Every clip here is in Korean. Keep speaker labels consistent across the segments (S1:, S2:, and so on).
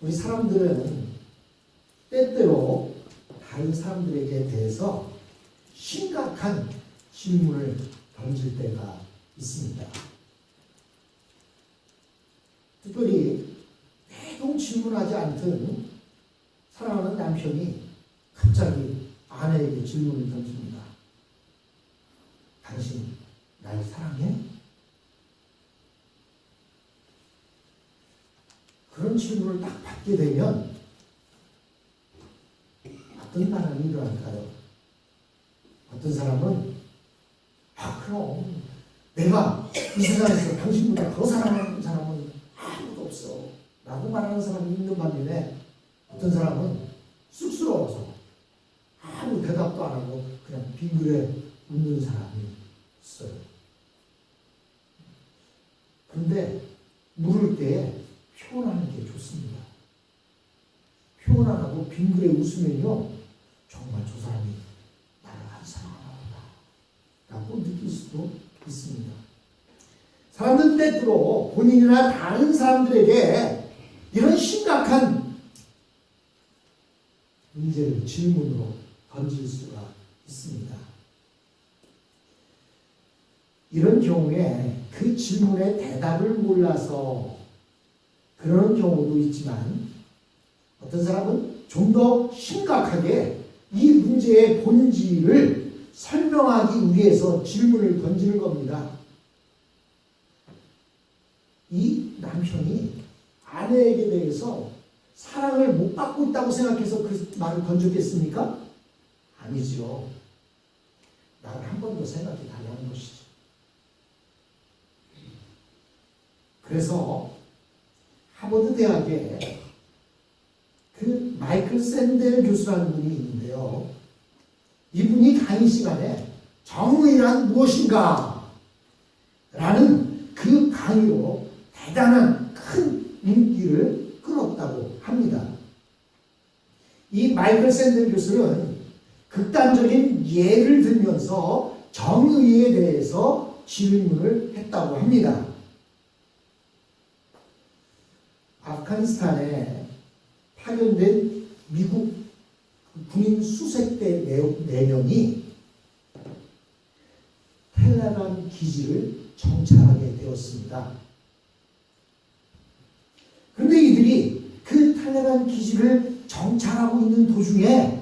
S1: 우리 사람들은 때때로 다른 사람들에게 대해서 심각한 질문을 던질 때가 있습니다. 특별히 대동 질문하지 않던 사랑하는 남편이 갑자기 아내에게 질문을 던집니다. 당신 날 사랑해? 그런 질문을 딱 받게 되면 어떤 반응이 일어날까요? 어떤 사람은 아 그럼 내가 이 세상에서 당신보다 더 사랑하는 사람은 아무도 없어 라고 말하는 사람이 있는 반면에 어떤 사람은 쑥스러워서 아무 대답도 안 하고 그냥 빙그레 웃는 사람이 있어요. 그런데 물을 때 표현하는 게 좋습니다. 표현 안 하고 빙그레 웃으면요, 정말 저 사람이 나를 안 사랑하나 보다. 라고 느낄 수도 있습니다. 사람들은 때때로 본인이나 다른 사람들에게 이런 심각한 문제를 질문으로 던질 수가 있습니다. 이런 경우에 그 질문에 대답을 몰라서 그러는 경우도 있지만 어떤 사람은 좀 더 심각하게 이 문제의 본질을 설명하기 위해서 질문을 던지는 겁니다. 이 남편이 아내에게 대해서 사랑을 못 받고 있다고 생각해서 그 말을 던졌겠습니까? 아니죠. 나를 한 번 더 생각해 달라는 것이죠. 그래서 하버드 대학에 그 마이클 샌델 교수라는 분이 있는데요. 이분이 강의 시간에 정의란 무엇인가? 라는 그 강의로 대단한 큰 인기를 끌었다고 합니다. 이 마이클 샌델 교수는 극단적인 예를 들면서 정의에 대해서 질문을 했다고 합니다. 아프가니스탄에 파견된 미국 군인 수색대 4명이 텔레반 기지를 정찰하게 되었습니다. 그런데 이들이 그 탈레반 기지를 정찰하고 있는 도중에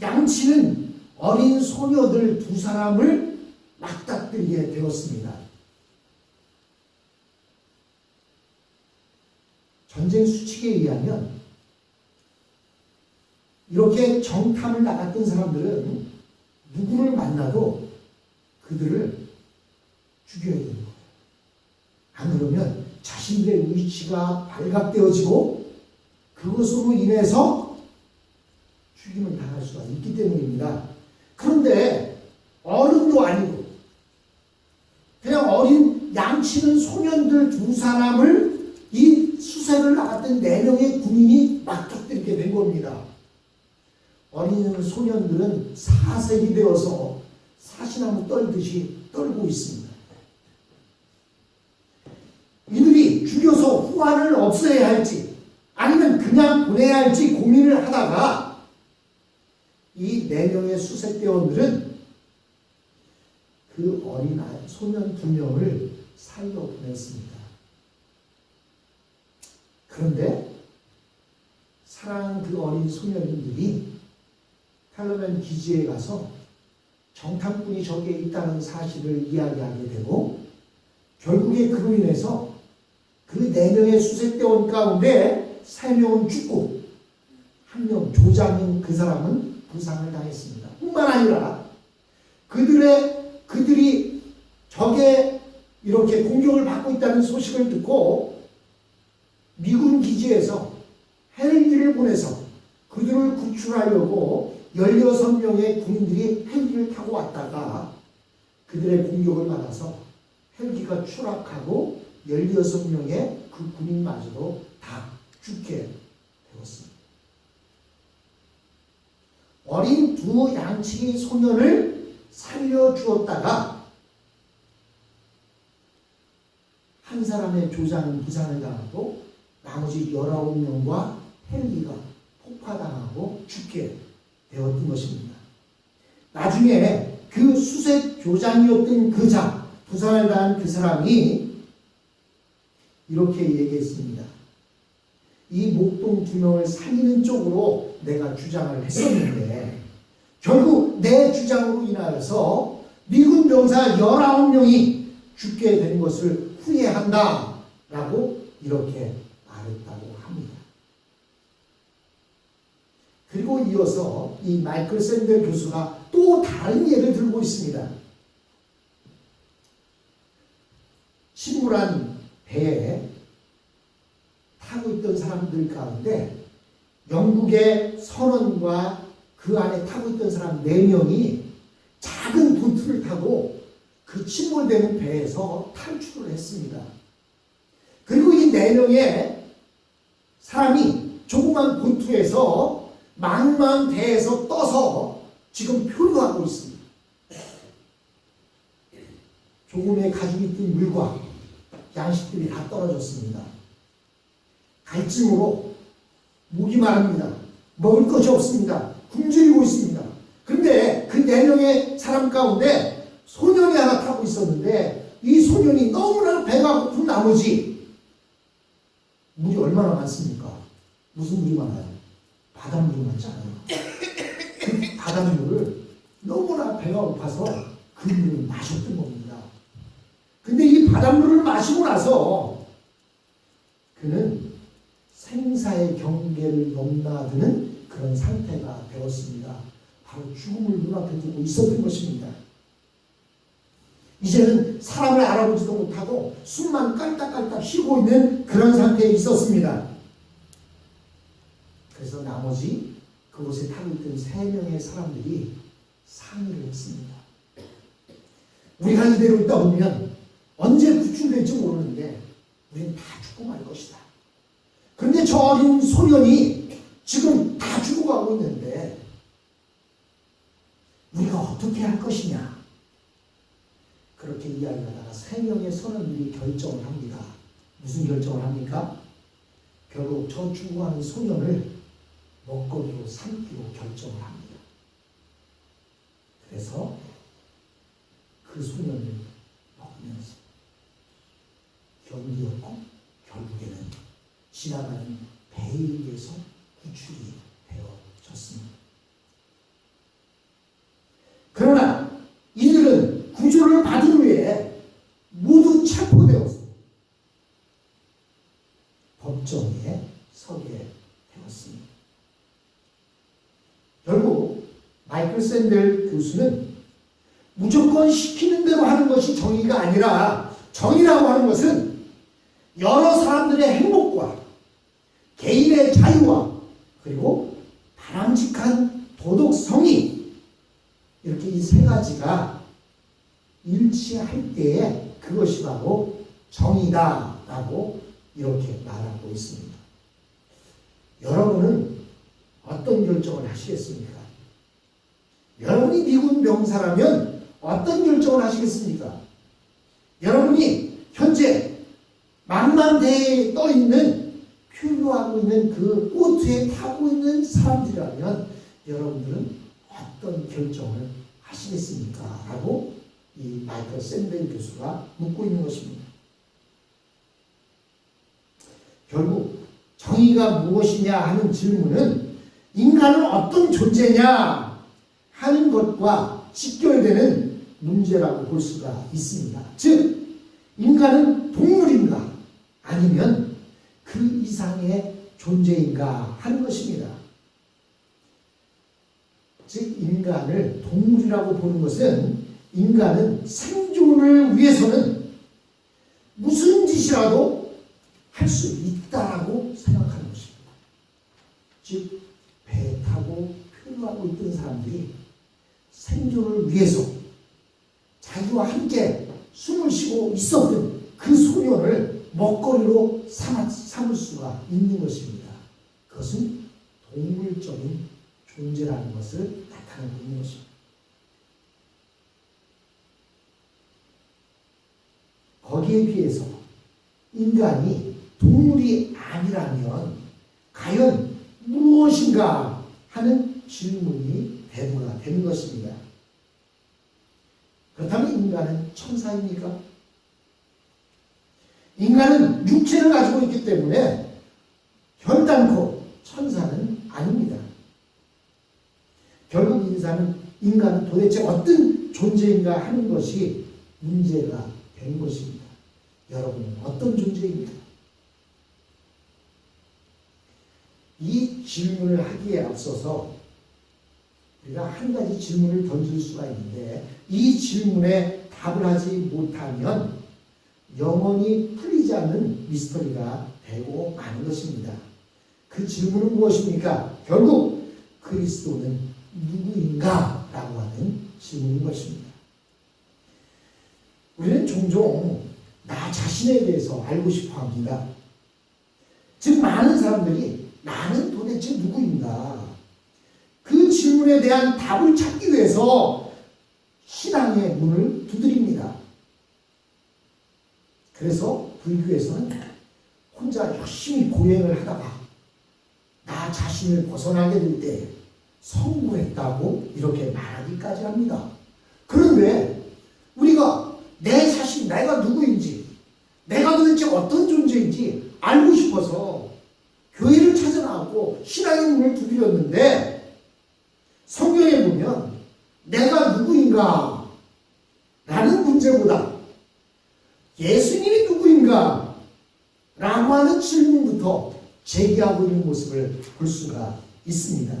S1: 양치는 어린 소녀들 두 사람을 맞닥뜨리게 되었습니다. 전쟁 수칙에 의하면 이렇게 정탐을 나갔던 사람들은 누구를 만나도 그들을 죽여야 되는 거예요. 안 그러면 자신들의 의지가 발각되어지고 그것으로 인해서 죽임을 당할 수가 있기 때문입니다. 그런데 어른도 아니고 그냥 어린 양치는 소년들 두 사람을 이 수색을 나갔던 네 명의 군인이 맞닥뜨리게 된 겁니다. 어린 소년들은 사색이 되어서 사시나무 떨듯이 떨고 있습니다. 이들이 죽여서 후환을 없애야 할지 아니면 그냥 보내야 할지 고민을 하다가 이네 명의 수색대원들은 그 어린 소년 두 명을 살려 보냈습니다. 그런데 사랑하는 그 어린 소년들이 탈레반 기지에 가서 정탐꾼이 저기에 있다는 사실을 이야기하게 되고 결국에 그로 인해서 그 네 명의 수색대원 가운데 세 명은 죽고 한 명 조장인 그 사람은 부상을 당했습니다. 뿐만 아니라 그들의 그들이 적에 이렇게 공격을 받고 있다는 소식을 듣고 미군 기지에서 헬기를 보내서 그들을 구출하려고 16명의 군인들이 헬기를 타고 왔다가 그들의 공격을 받아서 헬기가 추락하고 16명의 그 군인마저도 다 죽게 되었습니다. 어린 두 양치기 소년을 살려주었다가 한 사람의 조장은 부상을 당하고 나머지 19명과 헬기가 폭파당하고 죽게 되었던 것입니다. 나중에 그 수색 교장이었던 그 자, 부상을 당한 그 사람이 이렇게 얘기했습니다. 이 목동 두 명을 살리는 쪽으로 내가 주장을 했었는데 결국 내 주장으로 인하여서 미군 병사 19명이 죽게 된 것을 후회한다 라고 이렇게 말했다고 합니다. 그리고 이어서 이 마이클 샌델 교수가 또 다른 예를 들고 있습니다. 침몰한 배에 타고 있던 사람들 가운데 영국의 선원과 그 안에 타고 있던 사람 4명이 작은 보트를 타고 그 침몰되는 배에서 탈출을 했습니다. 그리고 이 4명의 사람이 조그만 보트에서 망망 대에서 떠서 지금 표류하고 있습니다. 조금의 가지고 있던 물과 양식들이 다 떨어졌습니다. 갈증으로 목이 마릅니다. 먹을 것이 없습니다. 굶주리고 있습니다. 근데 그 네 명의 사람 가운데 소년이 하나 타고 있었는데 이 소년이 너무나 배가 고픈 나머지 물이 얼마나 많습니까? 무슨 물이 많아요? 바닷물이 많지 않아요. 그 바닷물을 너무나 배가 고파서 그 물을 마셨던 겁니다. 근데 이 바닷물을 마시고 나서 그는 생사의 경계를 넘나드는 그런 상태가 되었습니다. 바로 죽음을 눈앞에 두고 있었던 것입니다. 이제는 사람을 알아보지도 못하고 숨만 깔딱깔딱 쉬고 있는 그런 상태에 있었습니다. 그래서 나머지 그곳에 타고 있던 세 명의 사람들이 상의를 했습니다. 우리가 이대로 있다 보면 언제 구출될지 모르는데 우리는 다 죽고 말 것이다. 그런데 저 어린 소년이 지금 다 죽어가고 있는데 우리가 어떻게 할 것이냐? 그렇게 이야기하다가 세 명의 선원들이 결정을 합니다. 무슨 결정을 합니까? 결국 저 죽어가는 소년을 먹거리로 삼기로 결정을 합니다. 그래서 그 소년을 먹으면서 견디었고 결국에는 지나가는 배에 의해서 구출이 되어졌습니다. 그러나 이들은 구조를 받은 후에 모두 체포되었습니다. 법정에 서게 되었습니다. 결국 샌델 교수는 무조건 시키는 대로 하는 것이 정의가 아니라 정의라고 하는 것은 여러 사람들의 행복과 개인의 자유와 그리고 바람직한 도덕성이 이렇게 이 세 가지가 일치할 때에 그것이 바로 정의다라고 이렇게 말하고 있습니다. 여러분은 어떤 결정을 하시겠습니까? 여러분이 미군 병사라면 어떤 결정을 하시겠습니까? 여러분이 현재 망망대해에 떠 있는 표류하고 있는 그 보트에 타고 있는 사람들이라면 여러분들은 어떤 결정을 하시겠습니까? 라고 이 마이클 샌델 교수가 묻고 있는 것입니다. 결국 정의가 무엇이냐 하는 질문은 인간은 어떤 존재냐 하는 것과 직결되는 문제라고 볼 수가 있습니다. 즉, 인간은 동물인가 아니면 그 이상의 존재인가 하는 것입니다. 즉, 인간을 동물이라고 보는 것은 인간은 생존을 위해서는 무슨 짓이라도 할 수 있다라고 생각하는 것입니다. 즉, 배 타고 표류하고 있던 사람들이 생존을 위해서 자기와 함께 숨을 쉬고 있었던 그 소년을 먹거리로 삼아, 삼을 수가 있는 것입니다. 그것은 동물적인 존재라는 것을 나타내고 있는 것입니다. 거기에 비해서 인간이 동물이 아니라 과연 무엇인가 하는 질문이 대두가 되는 것입니다. 그렇다면 인간은 천사입니까? 인간은 육체를 가지고 있기 때문에 결단코 천사는 아닙니다. 결국 인사는 인간은 도대체 어떤 존재인가 하는 것이 문제가 된 것입니다. 여러분은 어떤 존재입니까? 이 질문을 하기에 앞서서 우리가 한 가지 질문을 던질 수가 있는데 이 질문에 답을 하지 못하면 영원히 풀리지 않는 미스터리가 되고 마는 것입니다. 그 질문은 무엇입니까? 결국 그리스도는 누구인가? 라고 하는 질문인 것입니다. 우리는 종종 나 자신에 대해서 알고 싶어 합니다. 즉, 많은 사람들이 나는 도대체 누구인가? 그 질문에 대한 답을 찾기 위해서 신앙의 문을 두드립니다. 그래서 불교에서는 혼자 열심히 고행을 하다가 나 자신을 벗어나게 될 때 성공했다고 이렇게 말하기까지 합니다. 그런데 우리가 내 자신, 내가 누구인지, 내가 도대체 어떤 존재인지 알고 싶어서 교회를 찾아 나왔고 신앙의 문을 두드렸는데 성경에 보면 내가 누구인가 라는 문제보다 예수님이 누구인가 라고 하는 질문부터 제기하고 있는 모습을 볼 수가 있습니다.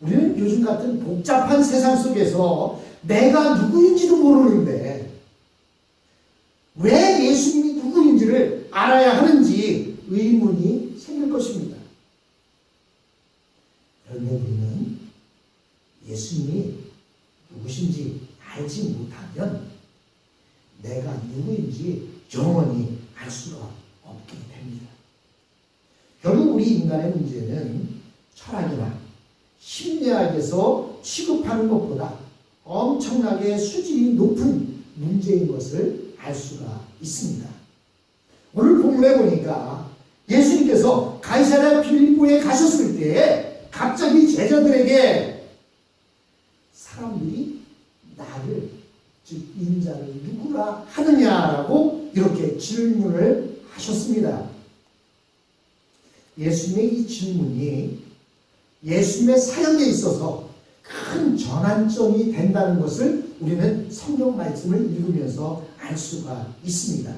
S1: 우리는 요즘 같은 복잡한 세상 속에서 내가 누구인지도 모르는데 왜 예수님이 누구인지를 알아야 하는지 의문이 생길 것입니다. 그런데 우리는 예수님이 누구신지 알지 못하면 내가 누구인지 영원히 알 수가 없게 됩니다. 결국 우리 인간의 문제는 철학이나 심리학에서 취급하는 것보다 엄청나게 수준이 높은 문제인 것을 알 수가 있습니다. 오늘 본문에 보니까 예수님께서 가이사랴 빌립보에 가셨을 때 갑자기 제자들에게 사람들이 나를 즉 인자를 누구라 하느냐라고 이렇게 질문을 하셨습니다. 예수님의 이 질문이 예수님의 사역에 있어서 큰 전환점이 된다는 것을 우리는 성경 말씀을 읽으면서 알 수가 있습니다.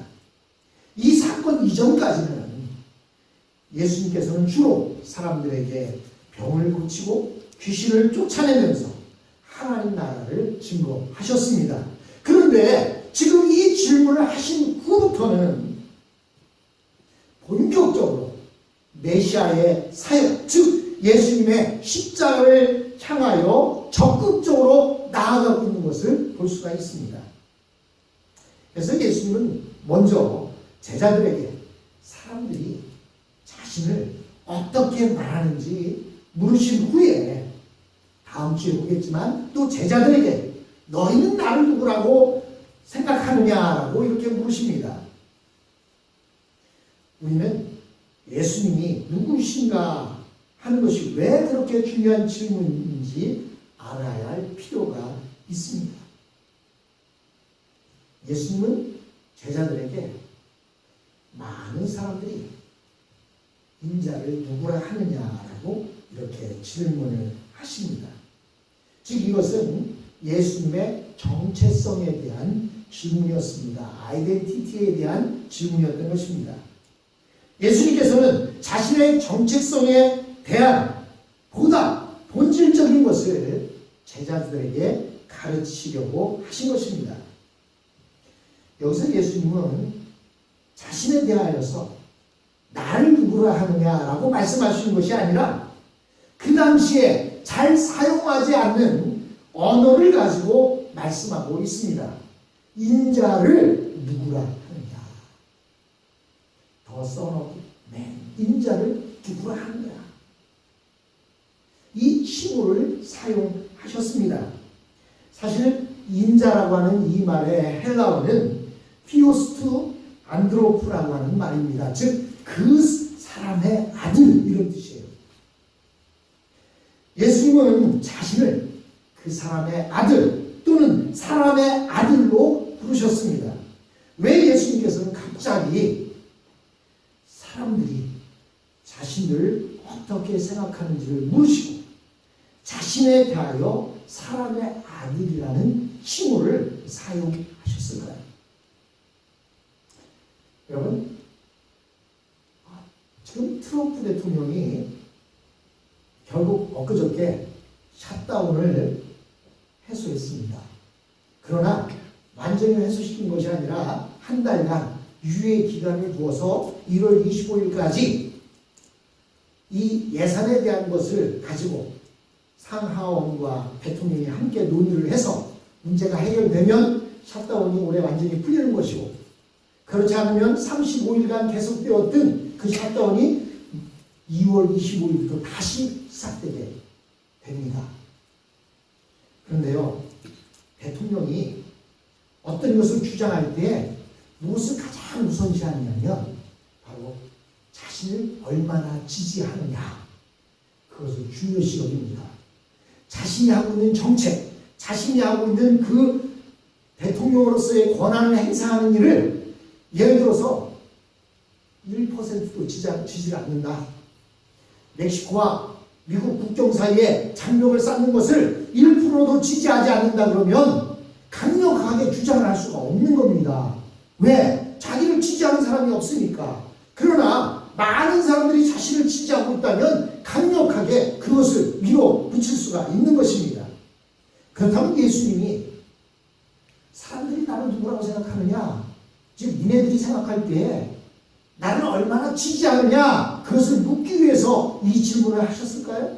S1: 이 사건 이전까지는 예수님께서는 주로 사람들에게 병을 고치고 귀신을 쫓아내면서 하나님 나라를 증거하셨습니다. 그런데 지금 이 질문을 하신 후부터는 본격적으로 메시아의 사역, 즉 예수님의 십자가를 향하여 적극적으로 나아가고 있는 것을 볼 수가 있습니다. 그래서 예수님은 먼저 제자들에게 사람들이 자신을 어떻게 말하는지 물으신 후에 다음 주에 보겠지만 또 제자들에게 너희는 나를 누구라고 생각하느냐라고 이렇게 물으십니다. 우리는 예수님이 누구신가 하는 것이 왜 그렇게 중요한 질문인지 알아야 할 필요가 있습니다. 예수님은 제자들에게 많은 사람들이 인자를 누구라 하느냐라고 이렇게 질문을 하십니다. 즉 이것은 예수님의 정체성에 대한 질문이었습니다. 아이덴티티에 대한 질문이었던 것입니다. 예수님께서는 자신의 정체성에 대한 보다 본질적인 것을 제자들에게 가르치려고 하신 것입니다. 여기서 예수님은 자신에 대하여서 나를 누구라 하느냐라고 말씀하시는 것이 아니라 그 당시에 잘 사용하지 않는 언어를 가지고 말씀하고 있습니다. 인자를 누구라 하느냐. 더 써놓고 맨 인자를 누구라 하느냐. 이 칭호를 사용하셨습니다. 사실 인자라고 하는 이 말의 헬라어는 피오스투 안드로프라고 하는 말입니다. 즉 그 사람의 아들 이런 뜻이에요. 예수님은 자신을 그 사람의 아들 사람의 아들로 부르셨습니다. 왜 예수님께서는 갑자기 사람들이 자신을 어떻게 생각하는지를 물으시고 자신에 대하여 사람의 아들이라는 칭호를 사용하셨을까요? 여러분, 아, 지금 트럼프 대통령이 결국 엊그저께 샷다운을 해소했습니다. 그러나 완전히 해소시킨 것이 아니라 한 달간 유예 기간을 두어서 1월 25일까지 이 예산에 대한 것을 가지고 상하원과 대통령이 함께 논의를 해서 문제가 해결되면 샷다운이 올해 완전히 풀리는 것이고 그렇지 않으면 35일간 계속되었던 그 샷다운이 2월 25일부터 다시 시작되게 됩니다. 그런데요, 대통령이 어떤 것을 주장할 때 무엇을 가장 우선시하느냐면 바로 자신을 얼마나 지지하느냐 그것을 중요시 여깁니다. 자신이 하고 있는 정책, 자신이 하고 있는 그 대통령으로서의 권한을 행사하는 일을 예를 들어서 1%도 지지를 않는다. 멕시코와 미국 국경 사이에 장벽을 쌓는 것을 1%도 지지하지 않는다 그러면 강력하게 주장을 할 수가 없는 겁니다. 왜? 자기를 지지하는 사람이 없으니까. 그러나 많은 사람들이 자신을 지지하고 있다면 강력하게 그것을 밀어붙일 수가 있는 것입니다. 그렇다면 예수님이 사람들이 나를 누구라고 생각하느냐? 즉, 니네들이 생각할 때 나를 얼마나 지지하느냐? 그것을 묻기 위해서 이 질문을 하셨을까요?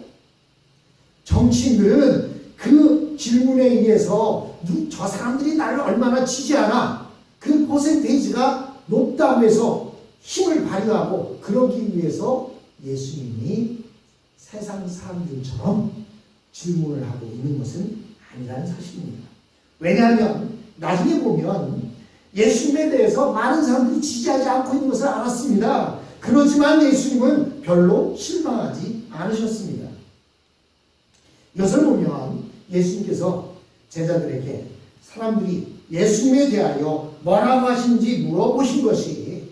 S1: 정치인들은 그 질문에 의해서 저 사람들이 나를 얼마나 지지하나 그 퍼센테이지가 높다고 해서 힘을 발휘하고 그러기 위해서 예수님이 세상 사람들처럼 질문을 하고 있는 것은 아니라는 사실입니다. 왜냐하면 나중에 보면 예수님에 대해서 많은 사람들이 지지하지 않고 있는 것을 알았습니다. 그렇지만 예수님은 별로 실망하지 않으셨습니다. 이것을 보면 예수님께서 제자들에게 사람들이 예수님에 대하여 뭐라고 하신지 물어보신 것이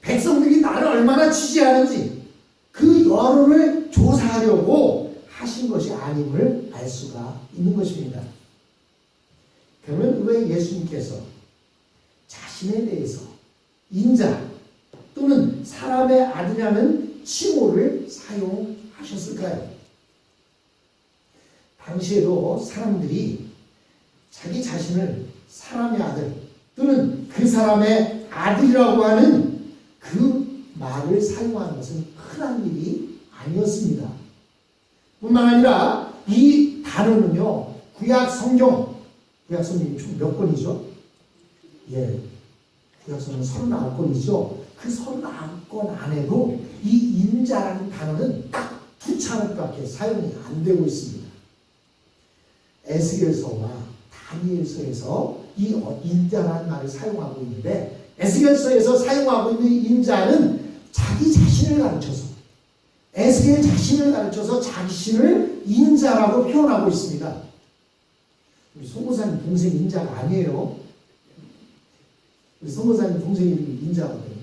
S1: 백성들이 나를 얼마나 지지하는지 그 여론을 조사하려고 하신 것이 아님을 알 수가 있는 것입니다. 그러면 왜 예수님께서 자신에 대해서 인자 또는 사람의 아들이라는 칭호를 사용하셨을까요? 당시에도 사람들이 자기 자신을 사람의 아들 또는 그 사람의 아들이라고 하는 그 말을 사용하는 것은 흔한 일이 아니었습니다. 뿐만 아니라 이 단어는요, 구약 성경, 구약 성경이 총 몇 권이죠? 예, 구약 성경 39권이죠. 그 39권 안에도 이 인자라는 단어는 딱 두 차례밖에 사용이 안 되고 있습니다. 에스겔서와 다니엘서에서 이 인자라는 말을 사용하고 있는데 에스겔서에서 사용하고 있는 인자는 자기 자신을 가르쳐서 에스겔 자신을 가르쳐서 자신을 인자라고 표현하고 있습니다. 우리 송고사님 동생 인자가 아니에요. 우리 송고사님 동생 이름이 인자거든요.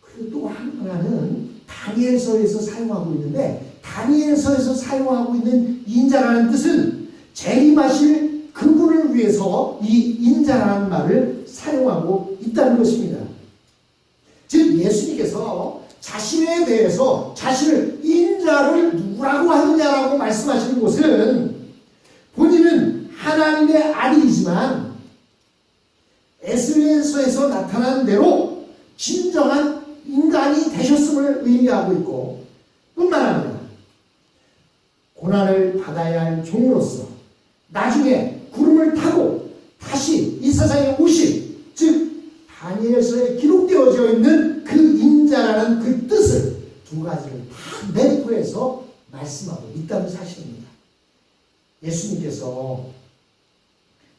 S1: 그리고 또 하나는 다니엘서에서 사용하고 있는데 다니엘서에서 사용하고 있는 인자라는 뜻은 재림하실 그분을 위해서 이 인자라는 말을 사용하고 있다는 것입니다. 즉 예수님께서 자신에 대해서 자신을 인자를 누구라고 하느냐라고 말씀하시는 것은 본인은 하나님의 아들이지만 에스겔서에서 나타난 대로 진정한 인간이 되셨음을 의미하고 있고 뿐만 아니라 고난을 받아야 할 종으로서 나중에 구름을 타고 다시 이 세상에 오실 즉 다니엘서에 기록되어져 있는 그 인자라는 그 뜻을 두 가지를 다 내포해서 말씀하고 있다는 사실입니다. 예수님께서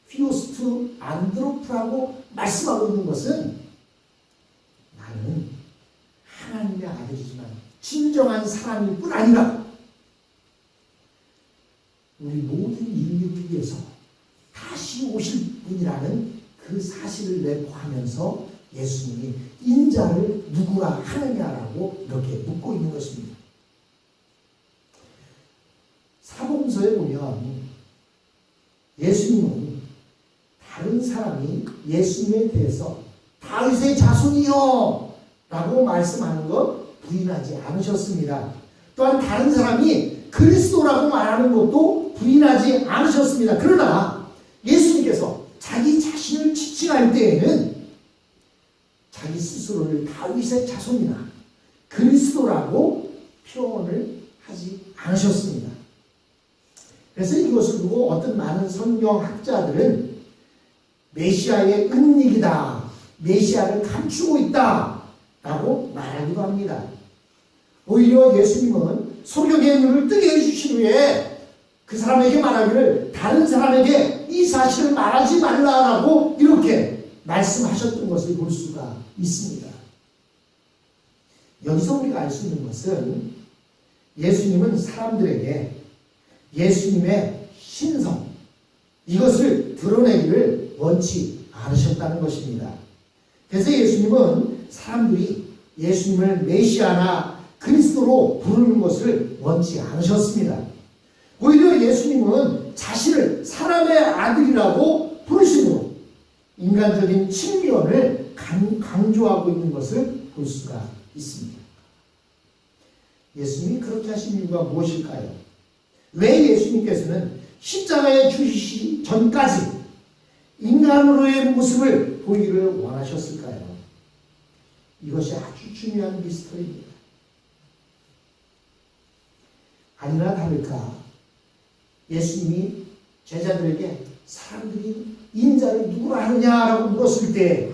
S1: 피오스투 안드로프라고 말씀하고 있는 것은 나는 진정한 사람일 뿐 아니라 우리 모든 인류를 위해서 다시 오실 분이라는 그 사실을 내포하면서 예수님이 인자를 누구라 하느냐라고 이렇게 묻고 있는 것입니다. 사복음서에 보면 예수님은 예수님에 대해서 다윗의 자손이요 라고 말씀하는 것 부인하지 않으셨습니다. 또한 다른 사람이 그리스도라고 말하는 것도 부인하지 않으셨습니다. 그러나 예수님께서 자기 자신을 지칭할 때에는 자기 스스로를 다윗의 자손이나 그리스도라고 표현을 하지 않으셨습니다. 그래서 이것을 두고 어떤 많은 성경학자들은 메시아의 은닉이다. 메시아를 감추고 있다. 라고 말하기도 합니다. 오히려 예수님은 소경의 눈을 뜨게 해주신 후에 그 사람에게 말하기를 다른 사람에게 이 사실을 말하지 말라라고 이렇게 말씀하셨던 것을 볼 수가 있습니다. 여기서 우리가 알 수 있는 것은 예수님은 사람들에게 예수님의 신성, 이것을 드러내기를 원치 않으셨다는 것입니다. 그래서 예수님은 사람들이 예수님을 메시아나 그리스도로 부르는 것을 원치 않으셨습니다. 오히려 예수님은 자신을 사람의 아들이라고 부르심으로 인간적인 친면을 강조하고 있는 것을 볼 수가 있습니다. 예수님이 그렇게 하신 이유가 무엇일까요? 왜 예수님께서는 십자가에 주시기 전까지 인간으로의 모습을 보이기를 원하셨을까요? 이것이 아주 중요한 미스터리입니다. 아니나 다를까 예수님이 제자들에게 사람들이 인자를 누구라 하느냐라고 물었을 때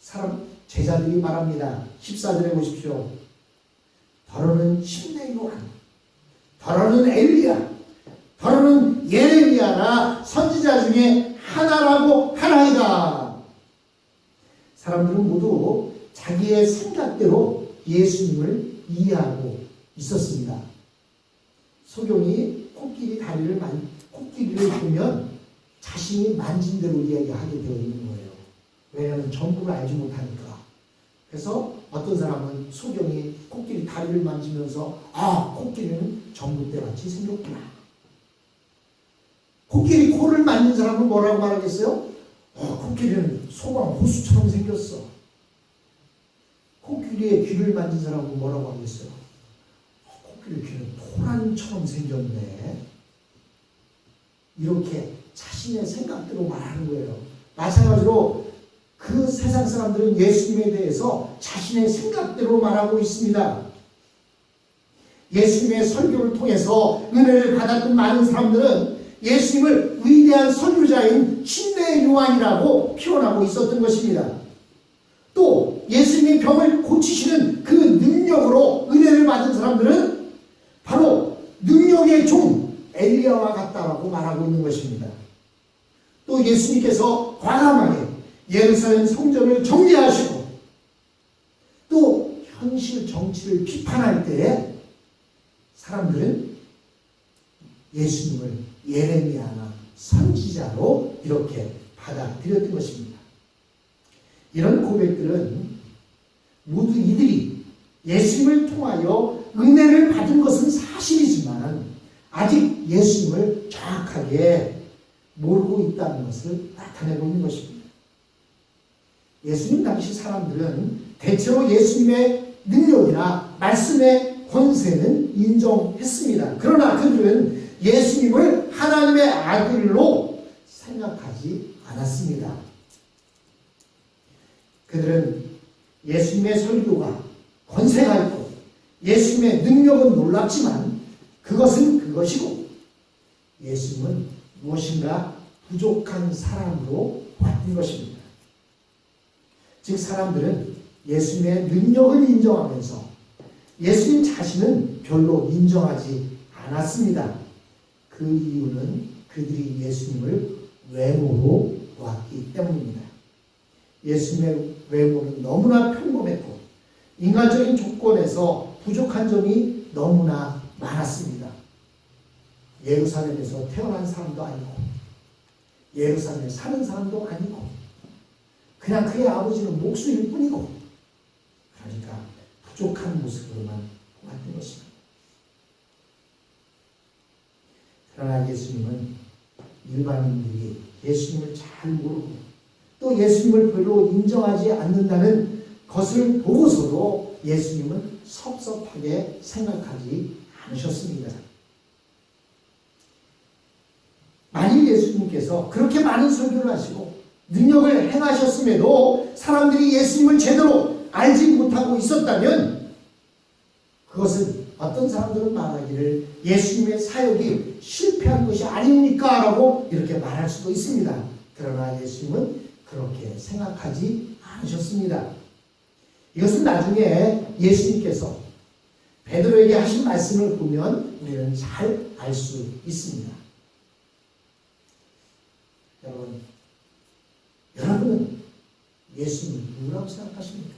S1: 사람 제자들이 말합니다. 14절에 보십시오. 바로는 침례 요한, 바로는 엘리야, 바로는 예레미야나 선지자 중에 하나라고 하나이다. 사람들은 모두 자기의 생각대로 예수님을 이해하고 있었습니다. 소경이 코끼리 다리를 만, 코끼리를 보면 자신이 만진 대로 이야기하게 되어 있는 거예요. 왜냐하면 전부를 알지 못하니까. 그래서 어떤 사람은 소경이 코끼리 다리를 만지면서 아 코끼리는 전봇대 같이 생겼구나. 코끼리 코를 만진 사람은 뭐라고 말하겠어요? 어, 코끼리는 소방 호수처럼 생겼어. 코끼리의 귀를 만진 사람은 뭐라고 하겠어요? 어, 코끼리 귀는 토란처럼 생겼네. 이렇게 자신의 생각대로 말하는 거예요. 마찬가지로 그 세상 사람들은 예수님에 대해서 자신의 생각대로 말하고 있습니다. 예수님의 설교를 통해서 은혜를 받았던 많은 사람들은 예수님을 위대한 선교자인 신뢰의 요한이라고 표현하고 있었던 것입니다. 또 예수님이 병을 고치시는 그 능력으로 은혜를 받은 사람들은 바로 능력의 종 엘리야와 같다라고 말하고 있는 것입니다. 또 예수님께서 과감하게 예루살렘 성전을 정리하시고 또 현실 정치를 비판할 때에 사람들은 예수님을 예레미야나 선지자로 이렇게 받아들였던 것입니다. 이런 고백들은 모두 이들이 예수님을 통하여 은혜를 받은 것은 사실이지만 아직 예수님을 정확하게 모르고 있다는 것을 나타내고 있는 것입니다. 예수님 당시 사람들은 대체로 예수님의 능력이나 말씀의 권세는 인정했습니다. 그러나 그들은 예수님을 하나님의 아들로 생각하지 않았습니다. 그들은 예수님의 설교가 권세가 있고 예수님의 능력은 놀랍지만 그것은 그것이고 예수님은 무엇인가 부족한 사람으로 봤던 것입니다. 즉 사람들은 예수님의 능력을 인정하면서 예수님 자신은 별로 인정하지 않았습니다. 그 이유는 그들이 예수님을 외모로 보았기 때문입니다. 예수님의 외모는 너무나 평범했고 인간적인 조건에서 부족한 점이 너무나 많았습니다. 예루살렘에서 태어난 사람도 아니고 예루살렘에 사는 사람도 아니고 그냥 그의 아버지는 목수일 뿐이고 그러니까 부족한 모습으로만 보았던 것입니다. 그러나 예수님은 일반인들이 예수님을 잘 모르고 또 예수님을 별로 인정하지 않는다는 것을 보고서도 예수님은 섭섭하게 생각하지 않으셨습니다. 만일 예수님께서 그렇게 많은 설교를 하시고 능력을 행하셨음에도 사람들이 예수님을 제대로 알지 못하고 있었다면 그것은 어떤 사람들은 말하기를 예수님의 사역이 실패한 것이 아닙니까? 라고 이렇게 말할 수도 있습니다. 그러나 예수님은 그렇게 생각하지 않으셨습니다. 이것은 나중에 예수님께서 베드로에게 하신 말씀을 보면 우리는 잘 알 수 있습니다. 여러분, 여러분은 예수님을 누구라고 생각하십니까?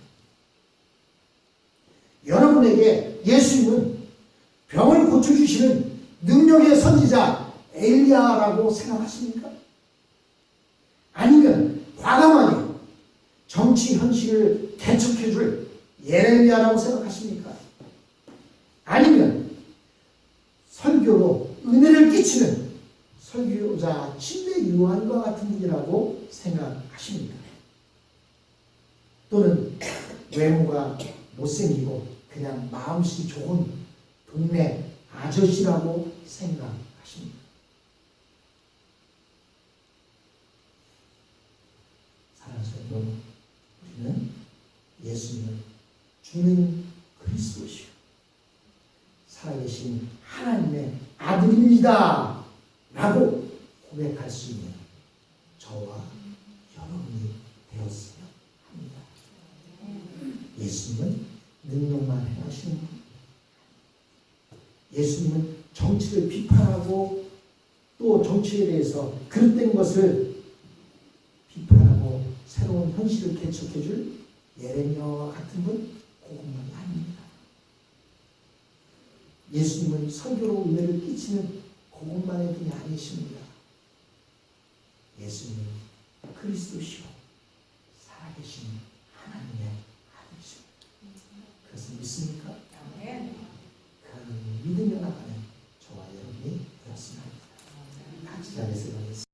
S1: 여러분에게 예수님은 주시는 능력의 선지자 엘리야라고 생각하십니까? 아니면 과감하게 정치 현실을 개척해줄 예레미야라고 생각하십니까? 아니면 설교로 은혜를 끼치는 설교자 침례 요한과 같은 분이라고 생각하십니까? 또는 외모가 못생기고 그냥 마음씨 좋은 동네 아저씨라고 생각하십니까? 사랑하는 여러분, 우리는 예수님을 주는 그리스도시요 살아계신 하나님의 아들입니다. 라고 고백할 수 있는 저와 여러분이 되었으면 합니다. 예수님은 능력만 행하시는 분. 예수님은 정치를 비판하고 또 정치에 대해서 그릇된 것을 비판하고 새로운 현실을 개척해줄 예레미야와 같은 분 그것만이 아닙니다. 예수님은 설교로 은혜를 끼치는 그것만의 분이 아니십니다. 예수님은 하나님의 아들이십니다.